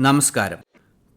നമസ്കാരം.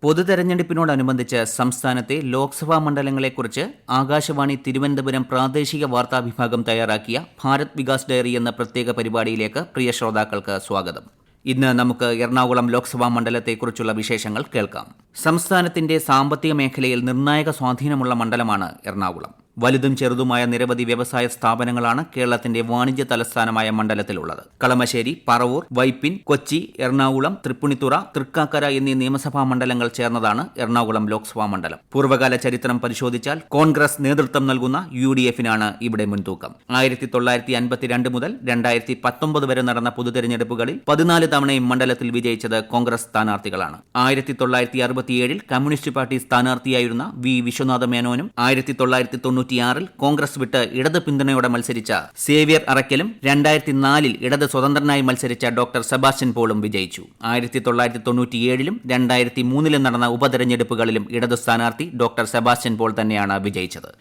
പൊതുതെരഞ്ഞെടുപ്പിനോടനുബന്ധിച്ച് സംസ്ഥാനത്തെ ലോക്സഭാ മണ്ഡലങ്ങളെക്കുറിച്ച് ആകാശവാണി തിരുവനന്തപുരം പ്രാദേശിക വാർത്താ വിഭാഗം തയ്യാറാക്കിയ ഭാരത് വികാസ് ഡയറി എന്ന പ്രത്യേക പരിപാടിയിലേക്ക് പ്രിയ ശ്രോതാക്കൾക്ക് സ്വാഗതം. ഇന്ന് നമുക്ക് എറണാകുളം ലോക്സഭാ മണ്ഡലത്തെക്കുറിച്ചുള്ള വിശേഷങ്ങൾ കേൾക്കാം. സംസ്ഥാനത്തിന്റെ സാമ്പത്തിക മേഖലയിൽ നിർണായക സ്വാധീനമുള്ള മണ്ഡലമാണ് എറണാകുളം. വലുതും ചെറുതുമായ നിരവധി വ്യവസായ സ്ഥാപനങ്ങളാണ് കേരളത്തിന്റെ വാണിജ്യ തലസ്ഥാനമായ മണ്ഡലത്തിലുള്ളത്. കളമശ്ശേരി പറവൂർ വൈപ്പിൻ കൊച്ചി എറണാകുളം തൃപ്പുണിത്തുറ തൃക്കാക്കര എന്നീ നിയമസഭാ മണ്ഡലങ്ങൾ ചേർന്നതാണ് എറണാകുളം ലോക്സഭാ മണ്ഡലം. പൂർവകാല ചരിത്രം പരിശോധിച്ചാൽ കോൺഗ്രസ് നേതൃത്വം നൽകുന്ന യു ഡി എഫിനാണ് ഇവിടെ മുൻതൂക്കം. ആയിരത്തി തൊള്ളായിരത്തി അൻപത്തിരണ്ട് മുതൽ രണ്ടായിരത്തി പത്തൊമ്പത് വരെ നടന്ന പൊതുതെരഞ്ഞെടുപ്പുകളിൽ പതിനാല് തവണയും മണ്ഡലത്തിൽ വിജയിച്ചത് കോൺഗ്രസ് സ്ഥാനാർത്ഥികളാണ്. ആയിരത്തി തൊള്ളായിരത്തി അറുപത്തിയേഴിൽ കമ്മ്യൂണിസ്റ്റ് പാർട്ടി സ്ഥാനാർത്ഥിയായിരുന്ന വി വിശ്വനാഥ മേനോനും ആയിരത്തി തൊള്ളായിരത്തി തൊണ്ണൂറ്റിയാറിൽ കോൺഗ്രസ് വിട്ട് ഇടത് പിന്തുണയോടെ മത്സരിച്ച സേവ്യർ അറക്കലും രണ്ടായിരത്തി നാലിൽ ഇടത് സ്വതന്ത്രനായി മത്സരിച്ച ഡോക്ടർ സെബാസ്റ്റ്യൻ പോളും വിജയിച്ചു. ആയിരത്തി തൊള്ളായിരത്തി തൊണ്ണൂറ്റിയേഴിലും രണ്ടായിരത്തി മൂന്നിലും നടന്ന ഉപതെരഞ്ഞെടുപ്പുകളിലും ഇടത് സ്ഥാനാർത്ഥി ഡോക്ടർ സെബാസ്റ്റ്യൻ പോൾ തന്നെയാണ് വിജയിച്ചത്.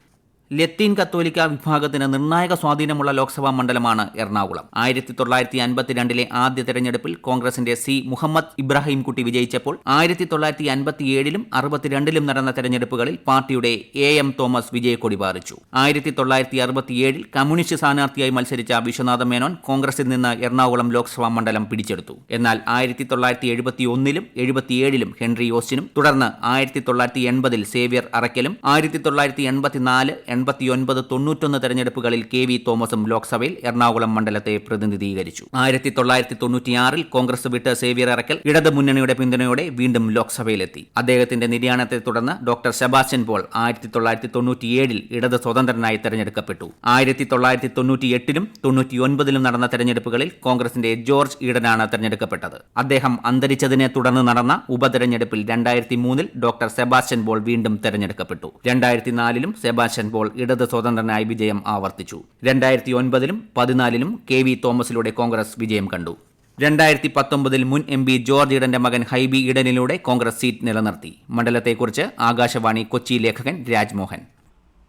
ലത്തീൻ കത്തോലിക്ക വിഭാഗത്തിന് നിർണായക സ്വാധീനമുള്ള ലോക്സഭാ മണ്ഡലമാണ് എറണാകുളം. ആയിരത്തി തൊള്ളായിരത്തി അൻപത്തിരണ്ടിലെ ആദ്യ തെരഞ്ഞെടുപ്പിൽ കോൺഗ്രസിന്റെ സി. മുഹമ്മദ് ഇബ്രാഹിംകുട്ടി വിജയിച്ചപ്പോൾ ആയിരത്തി തൊള്ളായിരത്തി അൻപത്തിയേഴിലും അറുപത്തിരണ്ടിലും നടന്ന തെരഞ്ഞെടുപ്പുകളിൽ പാർട്ടിയുടെ എ. എം. തോമസ് വിജയക്കൊടി പാറിച്ചു. ആയിരത്തി തൊള്ളായിരത്തി അറുപത്തിയേഴിൽ കമ്മ്യൂണിസ്റ്റ് സ്ഥാനാർത്ഥിയായി മത്സരിച്ച വിശ്വനാഥ മേനോൻ കോൺഗ്രസിൽ നിന്ന് എറണാകുളം ലോക്സഭാ മണ്ഡലം പിടിച്ചെടുത്തു. എന്നാൽ ആയിരത്തി തൊള്ളായിരത്തി എഴുപത്തി ഒന്നിലും എഴുപത്തിയേഴിലും ഹെൻറി ഓസ്റ്റിനും തുടർന്ന് ആയിരത്തി തൊള്ളായിരത്തി എൺപതിൽ സേവ്യർ അറയ്ക്കലും ആയിരത്തി തൊള്ളായിരത്തി എൺപത്തിനാല് എൺപത്തിയൊൻപത് തൊണ്ണൂറ്റൊന്ന് തെരഞ്ഞെടുപ്പുകളിൽ കെ വി തോമസും ലോക്സഭയിൽ എറണാകുളം മണ്ഡലത്തെ പ്രതിനിധീകരിച്ചു. ആയിരത്തി തൊള്ളായിരത്തി തൊണ്ണൂറ്റിയാറിൽ കോൺഗ്രസ് വിട്ട് സേവ്യർ ഇറക്കൽ ഇടത് മുന്നണിയുടെ പിന്തുണയോടെ വീണ്ടും ലോക്സഭയിലെത്തി. അദ്ദേഹത്തിന്റെ നിര്യാണത്തെ തുടർന്ന് ഡോക്ടർ സെബാസ്റ്റ്യൻ പോൾ ആയിരത്തി തൊള്ളായിരത്തി തൊണ്ണൂറ്റിയേഴിൽ ഇടത് സ്വതന്ത്രനായി തെരഞ്ഞെടുക്കപ്പെട്ടു. ആയിരത്തി തൊള്ളായിരത്തി തൊണ്ണൂറ്റിയെട്ടിലും തൊണ്ണൂറ്റിയൊൻപതിലും നടന്ന തെരഞ്ഞെടുപ്പുകളിൽ കോൺഗ്രസിന്റെ ജോർജ് ഈഡനാണ് തെരഞ്ഞെടുക്കപ്പെട്ടത്. അദ്ദേഹം അന്തരിച്ചതിനെ തുടർന്ന് നടന്ന ഉപതെരഞ്ഞെടുപ്പിൽ രണ്ടായിരത്തി മൂന്നിൽ ഡോക്ടർ സെബാസ്റ്റ്യൻ പോൾ വീണ്ടും തെരഞ്ഞെടുക്കപ്പെട്ടു. രണ്ടായിരത്തി നാലിലും സെബാസ്റ്റ്യൻ പോൾ ഇടത് സ്വതന്ത്രനായി വിജയം ആവർത്തിച്ചു. രണ്ടായിരത്തി ഒൻപതിലും പതിനാലിലും കെ വി തോമസിലൂടെ കോൺഗ്രസ് വിജയം കണ്ടു. രണ്ടായിരത്തി പത്തൊമ്പതിൽ മുൻ എം പി ജോർജ് ഇടന്റെ മകൻ ഹൈബി ഇടനിലൂടെ കോൺഗ്രസ് സീറ്റ് നിലനിർത്തി. മണ്ഡലത്തെക്കുറിച്ച് ആകാശവാണി കൊച്ചി ലേഖകൻ രാജ്മോഹൻ.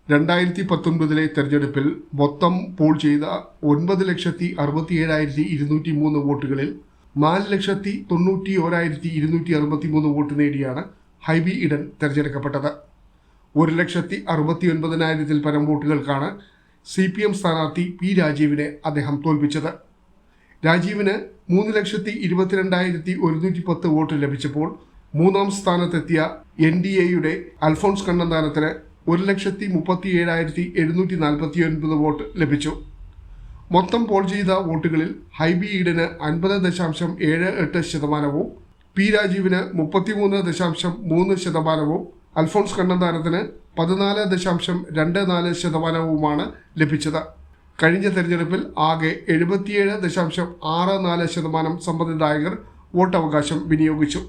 രണ്ടായിരത്തി പത്തൊൻപതിലെ തെരഞ്ഞെടുപ്പിൽ മൊത്തം പോൾ ചെയ്ത ഒൻപത് ലക്ഷത്തി അറുപത്തിയേഴായിരത്തി ഇരുന്നൂറ്റി മൂന്ന് വോട്ടുകളിൽ നാല് ലക്ഷത്തി തൊണ്ണൂറ്റി ഓരായിരത്തി ഇരുന്നൂറ്റി അറുപത്തി മൂന്ന് വോട്ട് നേടിയാണ് ഹൈബി ഇടൻ തെരഞ്ഞെടുക്കപ്പെട്ടത്. ഒരു ലക്ഷത്തി അറുപത്തി ഒൻപതിനായിരത്തിൽ പരം വോട്ടുകൾക്കാണ് സി പി എം സ്ഥാനാർത്ഥി പി രാജീവിനെ അദ്ദേഹം തോൽപ്പിച്ചത്. രാജീവിന് മൂന്ന് ലക്ഷത്തി ഇരുപത്തിരണ്ടായിരത്തി ഒരുന്നൂറ്റി പത്ത് വോട്ട് ലഭിച്ചപ്പോൾ മൂന്നാം സ്ഥാനത്തെത്തിയ എൻ ഡി എയുടെ അൽഫോൺസ് കണ്ണന്താനത്തിന് ഒരു ലക്ഷത്തി മുപ്പത്തി ഏഴായിരത്തി എഴുന്നൂറ്റി നാൽപ്പത്തി ഒൻപത് വോട്ട് ലഭിച്ചു. മൊത്തം പോൾ ചെയ്ത വോട്ടുകളിൽ ഹൈബി ഈഡന് അൻപത് ദശാംശം ഏഴ് എട്ട് ശതമാനവും പി രാജീവിന് മുപ്പത്തിമൂന്ന് ദശാംശം മൂന്ന് ശതമാനവും അൽഫോൺസ് കണ്ണന്താനത്തിന് പതിനാല് ദശാംശം രണ്ട് നാല് ശതമാനവുമാണ് ലഭിച്ചത്. കഴിഞ്ഞ തെരഞ്ഞെടുപ്പിൽ ആകെ എഴുപത്തിയേഴ് ദശാംശം ആറ് നാല് ശതമാനം സമ്മതിദായകർ വോട്ടവകാശം വിനിയോഗിച്ചു.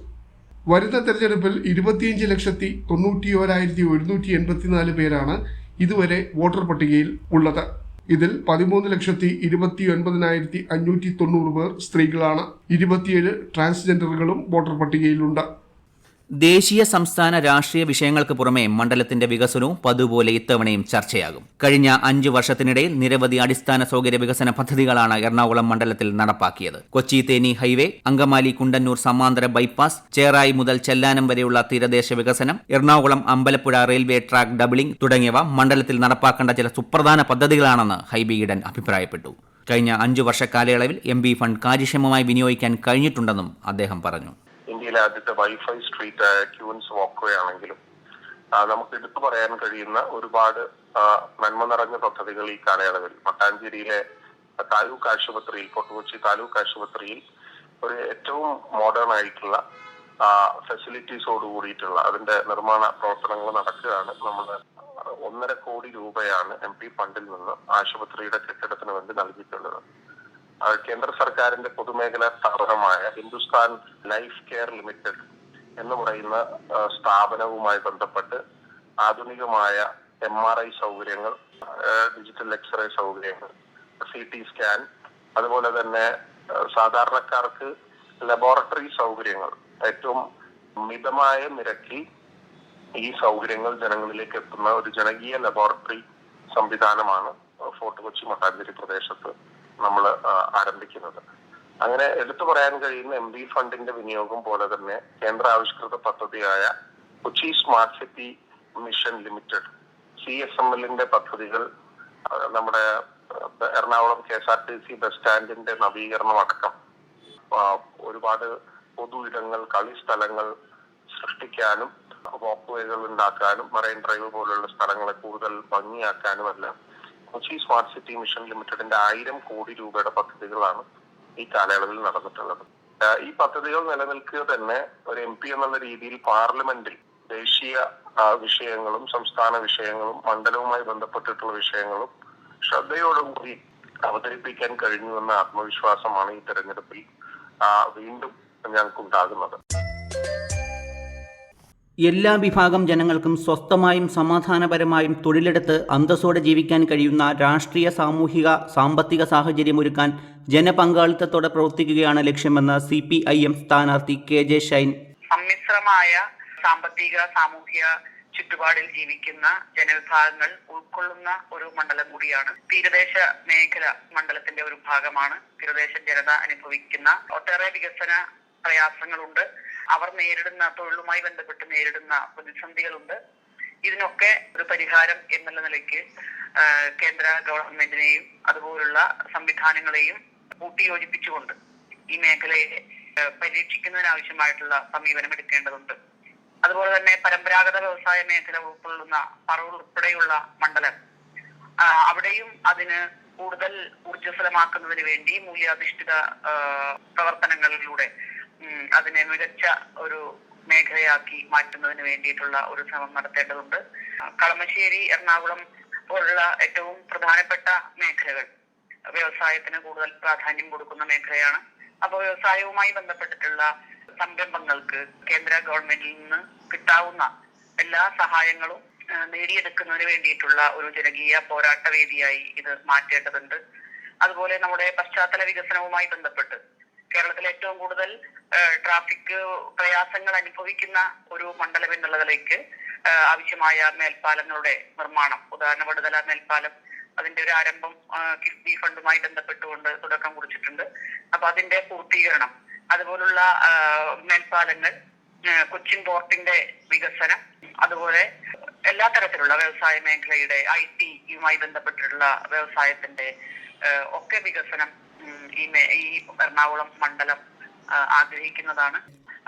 വരുന്ന തെരഞ്ഞെടുപ്പിൽ ഇരുപത്തിയഞ്ച് ലക്ഷത്തി തൊണ്ണൂറ്റി ഒരായിരത്തി ഒരുന്നൂറ്റി എൺപത്തിനാല് പേരാണ് ഇതുവരെ വോട്ടർ പട്ടികയിൽ ഉള്ളത്. ഇതിൽ പതിമൂന്ന് ലക്ഷത്തി ഇരുപത്തി ഒൻപതിനായിരത്തി അഞ്ഞൂറ്റി തൊണ്ണൂറ് പേർ സ്ത്രീകളാണ്. ഇരുപത്തിയേഴ് ട്രാൻസ്ജെൻഡറുകളും വോട്ടർ പട്ടികയിലുണ്ട്. ദേശീയ സംസ്ഥാന രാഷ്ട്രീയ വിഷയങ്ങൾക്ക് പുറമെ മണ്ഡലത്തിന്റെ വികസനവും പതുപോലെ ഇത്തവണയും ചർച്ചയാകും. കഴിഞ്ഞ അഞ്ചു വർഷത്തിനിടയിൽ നിരവധി അടിസ്ഥാന സൗകര്യ വികസന പദ്ധതികളാണ് എറണാകുളം മണ്ഡലത്തിൽ നടപ്പാക്കിയത്. കൊച്ചി തേനി ഹൈവേ അങ്കമാലി കുണ്ടന്നൂർ സമാന്തര ബൈപ്പാസ് ചേറായി മുതൽ ചെല്ലാനം വരെയുള്ള തീരദേശ വികസനം Ernakulam Ambalappuzha railway track doubling തുടങ്ങിയവ മണ്ഡലത്തിൽ നടപ്പാക്കേണ്ട ചില സുപ്രധാന പദ്ധതികളാണെന്ന് ഹൈബി ഈഡൻ അഭിപ്രായപ്പെട്ടു. കഴിഞ്ഞ അഞ്ചു വർഷ കാലയളവിൽ എം ഫണ്ട് കാര്യക്ഷമമായി വിനിയോഗിക്കാൻ കഴിഞ്ഞിട്ടുണ്ടെന്നും അദ്ദേഹം പറഞ്ഞു. ഇന്ത്യയിലെ ആദ്യത്തെ വൈഫൈ സ്ട്രീറ്റ് ആയ ക്യൂൻസ് വോക്ക്വേ ആണെങ്കിലും നമുക്ക് എടുത്തു പറയാൻ കഴിയുന്ന ഒരുപാട് നന്മ നിറഞ്ഞ പദ്ധതികൾ ഈ കാലയളവിൽ. മട്ടാഞ്ചേരിയിലെ താലൂക്ക് ആശുപത്രിയിൽ കൊട്ടുകൊച്ചി താലൂക്ക് ആശുപത്രിയിൽ ഒരു ഏറ്റവും മോഡേൺ ആയിട്ടുള്ള ഫെസിലിറ്റീസോട് കൂടിയിട്ടുള്ള അതിന്റെ നിർമ്മാണ പ്രവർത്തനങ്ങൾ നടക്കുകയാണ്. നമ്മൾ ഒന്നര കോടി രൂപയാണ് എം പി ഫണ്ടിൽ നിന്ന് ആശുപത്രിയുടെ കെട്ടിടത്തിന് വേണ്ടി നൽകിയിട്ടുള്ളത്. കേന്ദ്ര സർക്കാരിന്റെ പൊതുമേഖലാ സ്ഥാപനമായ ഹിന്ദുസ്ഥാൻ ലൈഫ് കെയർ ലിമിറ്റഡ് എന്ന് പറയുന്ന സ്ഥാപനവുമായി ബന്ധപ്പെട്ട് ആധുനികമായ എം ആർ ഐ സൗകര്യങ്ങൾ ഡിജിറ്റൽ എക്സ്റേ സൗകര്യങ്ങൾ സി ടി സ്കാൻ അതുപോലെ തന്നെ സാധാരണക്കാർക്ക് ലബോറട്ടറി സൗകര്യങ്ങൾ ഏറ്റവും മിതമായ നിരക്കിൽ ഈ സൗകര്യങ്ങൾ ജനങ്ങളിലേക്ക് എത്തുന്ന ഒരു ജനകീയ ലബോറട്ടറി സംവിധാനമാണ് ഫോർട്ട് കൊച്ചി മട്ടാഞ്ചേരി പ്രദേശത്ത്. ആരംഭിക്കുന്നത്. അങ്ങനെ എടുത്തു പറയാൻ കഴിയുന്ന എം ബി ഫണ്ടിന്റെ വിനിയോഗം പോലെ തന്നെ കേന്ദ്ര ആവിഷ്കൃത പദ്ധതിയായ Kochi smart city mission limited C S M എല്ലിന്റെ പദ്ധതികൾ നമ്മുടെ Ernakulam K S R T C bus സ്റ്റാൻഡിന്റെ നവീകരണം അടക്കം ഒരുപാട് പൊതു ഇടങ്ങൾ കളി സ്ഥലങ്ങൾ സൃഷ്ടിക്കാനും വാക്ക് വേകൾ ഉണ്ടാക്കാനും മറൈൻ ഡ്രൈവ് പോലുള്ള സ്ഥലങ്ങളെ കൂടുതൽ ഭംഗിയാക്കാനും എല്ലാം കൊച്ചി സ്മാർട്ട് സിറ്റി മിഷൻ ലിമിറ്റഡിന്റെ ആയിരം കോടി രൂപയുടെ പദ്ധതികളാണ് ഈ കാലയളവിൽ നടന്നിട്ടുള്ളത്. ഈ പദ്ധതികൾ നിലനിൽക്കുക തന്നെ ഒരു എം പി എന്നുള്ള രീതിയിൽ പാർലമെന്റിൽ ദേശീയ വിഷയങ്ങളും സംസ്ഥാന വിഷയങ്ങളും മണ്ഡലവുമായി ബന്ധപ്പെട്ടിട്ടുള്ള വിഷയങ്ങളും ശ്രദ്ധയോടുകൂടി അവതരിപ്പിക്കാൻ കഴിഞ്ഞുവെന്ന ആത്മവിശ്വാസമാണ് ഈ തെരഞ്ഞെടുപ്പിൽ വീണ്ടും വീണ്ടും ഞങ്ങൾക്കുണ്ടാകുന്നത്. എല്ലാ വിഭാഗം ജനങ്ങൾക്കും സ്വസ്ഥമായും സമാധാനപരമായും തൊഴിലെടുത്ത് അന്തസ്സോടെ ജീവിക്കാൻ കഴിയുന്ന രാഷ്ട്രീയ സാമൂഹിക സാമ്പത്തിക സാഹചര്യം ഒരുക്കാൻ ജനപങ്കാളിത്തത്തോടെ പ്രവർത്തിക്കുകയാണ് ലക്ഷ്യമെന്ന് സി പി ഐ എം സ്ഥാനാർത്ഥി കെ ജെ ഷൈൻ സമ്മിശ്രമായ സാമ്പത്തിക സാമൂഹിക ചുറ്റുപാടിൽ ജീവിക്കുന്ന ജനവിഭാഗങ്ങൾ ഉൾക്കൊള്ളുന്ന ഒരു മണ്ഡലം കൂടിയാണ്. തീരദേശ മേഖല മണ്ഡലത്തിന്റെ ഒരു ഭാഗമാണ്. തീരദേശ ജനത അനുഭവിക്കുന്ന ഒട്ടേറെ വികസന പ്രയാസങ്ങളുണ്ട്. അവർ നേരിടുന്ന തൊഴിലുമായി ബന്ധപ്പെട്ട് നേരിടുന്ന പ്രതിസന്ധികളുണ്ട്. ഇതിനൊക്കെ ഒരു പരിഹാരം എന്നുള്ള നിലയ്ക്ക് കേന്ദ്ര ഗവൺമെന്റിനെയും അതുപോലുള്ള സംവിധാനങ്ങളെയും കൂട്ടിയോജിപ്പിച്ചുകൊണ്ട് ഈ മേഖലയെ പരീക്ഷിക്കുന്നതിനാവശ്യമായിട്ടുള്ള സമീപനം എടുക്കേണ്ടതുണ്ട്. അതുപോലെ തന്നെ പരമ്പരാഗത വ്യവസായ മേഖല ഉൾക്കൊള്ളുന്ന പറവൂർ ഉൾപ്പെടെയുള്ള മണ്ഡലം അവിടെയും അതിന് കൂടുതൽ ഊർജസ്വലമാക്കുന്നതിന് വേണ്ടി മൂല്യാധിഷ്ഠിത പ്രവർത്തനങ്ങളിലൂടെ അതിനെ മികച്ച ഒരു മേഖലയാക്കി മാറ്റുന്നതിന് വേണ്ടിയിട്ടുള്ള ഒരു ശ്രമം നടത്തേണ്ടതുണ്ട്. കളമശ്ശേരി എറണാകുളം പോലുള്ള ഏറ്റവും പ്രധാനപ്പെട്ട മേഖലകൾ വ്യവസായത്തിന് കൂടുതൽ പ്രാധാന്യം കൊടുക്കുന്ന മേഖലയാണ്. അപ്പോൾ വ്യവസായവുമായി ബന്ധപ്പെട്ടിട്ടുള്ള സംരംഭങ്ങൾക്ക് കേന്ദ്ര ഗവൺമെന്റിൽ നിന്ന് കിട്ടാവുന്ന എല്ലാ സഹായങ്ങളും നേടിയെടുക്കുന്നതിന് വേണ്ടിയിട്ടുള്ള ഒരു ജനകീയ പോരാട്ട വേദിയായി ഇത് മാറ്റേണ്ടതുണ്ട്. അതുപോലെ നമ്മുടെ പശ്ചാത്തല വികസനവുമായി ബന്ധപ്പെട്ട് കേരളത്തിൽ ഏറ്റവും കൂടുതൽ ട്രാഫിക് പ്രയാസങ്ങൾ അനുഭവിക്കുന്ന ഒരു മണ്ഡലം എന്നുള്ളതിലേക്ക് ആവശ്യമായ മേൽപ്പാലങ്ങളുടെ നിർമ്മാണം ഉദാഹരണ വടുതല മേൽപ്പാലം അതിന്റെ ഒരു ആരംഭം കിഫ്ബി ഫണ്ടുമായി ബന്ധപ്പെട്ടുകൊണ്ട് തുടക്കം കുറിച്ചിട്ടുണ്ട്. അപ്പൊ അതിന്റെ പൂർത്തീകരണം അതുപോലുള്ള മേൽപ്പാലങ്ങൾ കൊച്ചിൻ പോർട്ടിന്റെ വികസനം അതുപോലെ എല്ലാ തരത്തിലുള്ള വ്യവസായ മേഖലയുടെ ഐ ടിയുമായി ബന്ധപ്പെട്ടിട്ടുള്ള വ്യവസായത്തിന്റെ ഒക്കെ വികസനം ഈ ഈ എറണാകുളം മണ്ഡലം ആഗ്രഹിക്കുന്നതാണ്.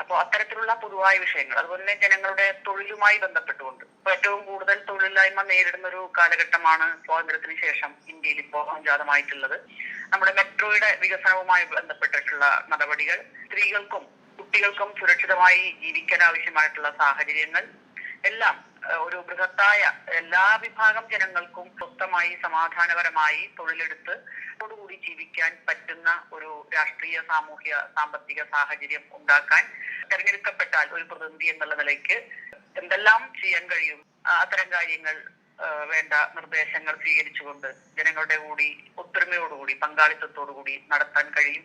അപ്പോൾ അത്തരത്തിലുള്ള പൊതുവായ വിഷയങ്ങൾ അതുപോലെ തന്നെ ജനങ്ങളുടെ തൊഴിലുമായി ബന്ധപ്പെട്ടുകൊണ്ട്. ഇപ്പൊ ഏറ്റവും കൂടുതൽ തൊഴിലില്ലായ്മ നേരിടുന്ന ഒരു കാലഘട്ടമാണ് സ്വാതന്ത്ര്യത്തിന് ശേഷം ഇന്ത്യയിൽ ഇപ്പോൾ സംജാതമായിട്ടുള്ളത് നമ്മുടെ മെട്രോയുടെ വികസനവുമായി ബന്ധപ്പെട്ടിട്ടുള്ള നടപടികൾ സ്ത്രീകൾക്കും കുട്ടികൾക്കും സുരക്ഷിതമായി ജീവിക്കാൻ ആവശ്യമായിട്ടുള്ള സാഹചര്യങ്ങൾ എല്ലാം ഒരു ബൃഹത്തായ എല്ലാ വിഭാഗം ജനങ്ങൾക്കും സ്വസ്ഥമായി സമാധാനപരമായി തൊഴിലെടുത്ത് ോടുകൂടി ജീവിക്കാൻ പറ്റുന്ന ഒരു രാഷ്ട്രീയ സാമൂഹ്യ സാമ്പത്തിക സാഹചര്യം ഉണ്ടാക്കാൻ തെരഞ്ഞെടുക്കപ്പെട്ടാൽ ഒരു പ്രതിനിധി എന്നുള്ള നിലയ്ക്ക് എന്തെല്ലാം ചെയ്യാൻ കഴിയും? അത്തരം കാര്യങ്ങൾ വേണ്ട നിർദ്ദേശങ്ങൾ സ്വീകരിച്ചുകൊണ്ട് ജനങ്ങളുടെ കൂടി ഒത്തൊരുമയോടുകൂടി പങ്കാളിത്തത്തോടുകൂടി നടത്താൻ കഴിയും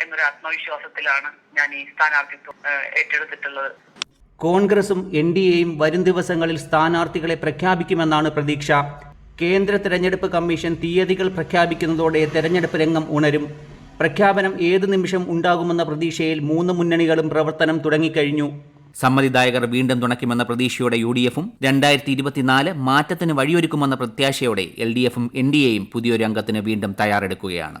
എന്നൊരു ആത്മവിശ്വാസത്തിലാണ് ഞാൻ ഈ സ്ഥാനാർത്ഥിത്വം ഏറ്റെടുത്തിട്ടുള്ളത്. കോൺഗ്രസും എൻ ഡി എയും വരും ദിവസങ്ങളിൽ സ്ഥാനാർത്ഥികളെ പ്രഖ്യാപിക്കുമെന്നാണ് പ്രതീക്ഷ. കേന്ദ്ര തെരഞ്ഞെടുപ്പ് കമ്മീഷൻ തീയതികൾ പ്രഖ്യാപിക്കുന്നതോടെ തെരഞ്ഞെടുപ്പ് രംഗം ഉണരും. പ്രഖ്യാപനം ഏതു നിമിഷം ഉണ്ടാകുമെന്ന പ്രതീക്ഷയിൽ മൂന്ന് മുന്നണികളും പ്രവർത്തനം തുടങ്ങിക്കഴിഞ്ഞു. സമ്മതിദായകർ വീണ്ടും തുണയ്ക്കുമെന്ന പ്രതീക്ഷയോടെ യു ഡി എഫും രണ്ടായിരത്തി ഇരുപത്തിനാല് മാറ്റത്തിന് വഴിയൊരുക്കുമെന്ന പ്രത്യാശയോടെ എൽ ഡി എഫും എൻ ഡി എയും പുതിയൊരു അംഗത്തിന് വീണ്ടും തയ്യാറെടുക്കുകയാണ്.